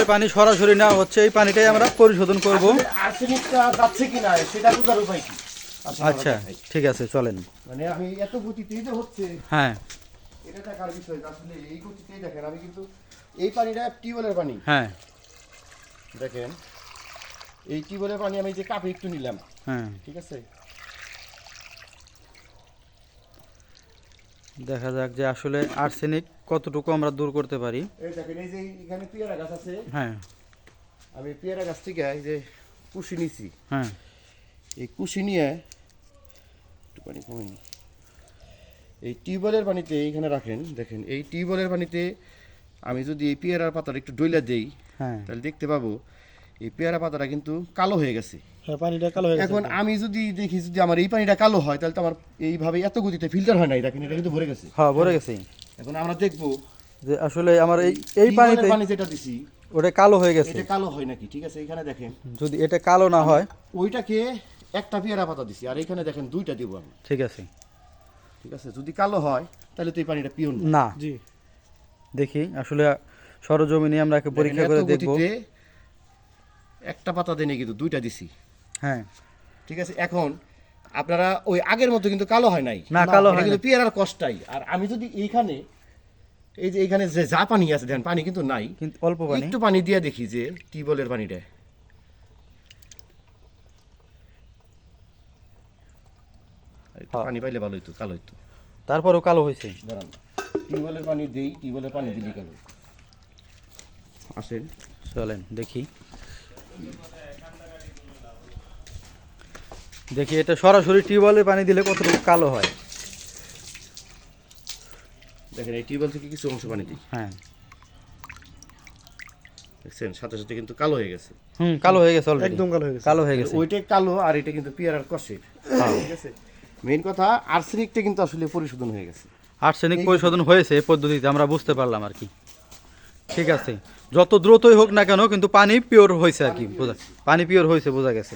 এই পানি সরাসরি নেওয়া হচ্ছে এই পানিটাই আমরা পরিশোধন করব। আসলে আর্সেনিকটা যাচ্ছে কিনা সেটা বোঝার উপায় কি? আচ্ছা ঠিক আছে চলেন। মানে আমি এত গতিতেই যে হচ্ছে হ্যাঁ। এটা দেখার বিষয় আসলে এই গতিতেই দেখেন আমি কিন্তু এই পানিটা টিউবওয়েলের পানি। হ্যাঁ। দেখেন এই টিউবওয়েলের পানি আমি যে কাপে একটু নিলাম হ্যাঁ। ঠিক আছে? দেখা যাক যে আসলে আর্সেনিক কতটুকু আমরা দূর করতে পারি। এই দেখেন এই যে এখানে পেয়ারা গাছ আছে হ্যাঁ। আমি পেয়ারা গাছ থেকে এই যে কুশি নিছি। হ্যাঁ। এই কুশি নিয়ে একটু পানি কমেনি এই টিউবওয়েলের পানিতে এইখানে রাখেন দেখেন এই টিউবওয়েলের পানিতে আমি যদি এই পেয়ারার পাতাটা একটু ডইলা দেই হ্যাঁ। তাহলে দেখতে পাবো এই পেয়ারা পাতাটা কিন্তু কালো হয়ে গেছে। হ্যাঁ পানিটা কালো হয়ে গেছে এখন আমি যদি দেখি যদি আমার এই পানিটা কালো হয় তাহলে তো আমার এইভাবে এত গতিতে ফিল্টার হয় নাই দেখেন এটা কিন্তু ভরে গেছে। হ্যাঁ ভরে গেছে। এখন আমরা দেখব যে আসলে আমার এই এই পানিতে পানি যেটা দিছি ওটা কালো হয়ে গেছে। এটা কালো হয় নাকি? ঠিক আছে এখানে দেখেন। যদি এটা কালো না হয় ওইটাকে একটা পেয়ারা পাতা দিছি আর এখানে দেখেন দুইটা দিব আমি। ঠিক আছে। ঠিক আছে যদি কালো হয় তাহলে তো এই পানিটা পিওর না। না। জি। দেখি আসলে সরজমিনে আমরা একে পরীক্ষা করে দেখব। একটা পাতা দেনে কিন্তু দুইটা দিছি। হ্যাঁ। ঠিক আছে এখন আপনারা ওই আগের মতো কিন্তু কালো হয় নাই। না, কালো হয় কিন্তু পেয়ারার কষ্টাই। আর আমি যদি এইখানে এই যে এইখানে যে যা পানি আছে দেখেন পানি কিন্তু নাই। কিন্তু অল্প পানি। একটু পানি দিয়ে দেখি যে টিউবওয়েলের পানিটা। হ্যাঁ। পানি পাইলে ভালো হইতো কালো হইতো। তারপরেও কালো হয়েছে। দাঁড়ান টিউবওয়েলের পানি দেই টিউবওয়েলের পানি দিলি কালো আসেন চলেন দেখি। দেখি এটা সরাসরি টিউবওয়েলের পানি দিলে কতটুকু কালো হয়। দেখেন এই টিউবওয়েল থেকে কিছু অংশ পানি দিই। হ্যাঁ। দেখছেন? সাথে সাথে কিন্তু কালো হয়ে গেছে। হুম কালো হয়ে গেছে অলরেডি একদম কালো হয়ে গেছে। কালো হয়ে গেছে। ওইটা কালো আর এটা কিন্তু পেয়ারার কষে হ্যাঁ। ঠিক আছে? মেইন কথা আর্সেনিকটা কিন্তু আসলে পরিশোধন হয়ে গেছে। আর্সেনিক পরিশোধন হয়েছে এই পদ্ধতিতে আমরা বুঝতে পারলাম আর কি। ঠিক আছে। যত দ্রুতই হোক না কেন কিন্তু পানি পিওর হয়েছে আর কি বোঝা পানি পিওর হয়েছে বোঝা গেছে।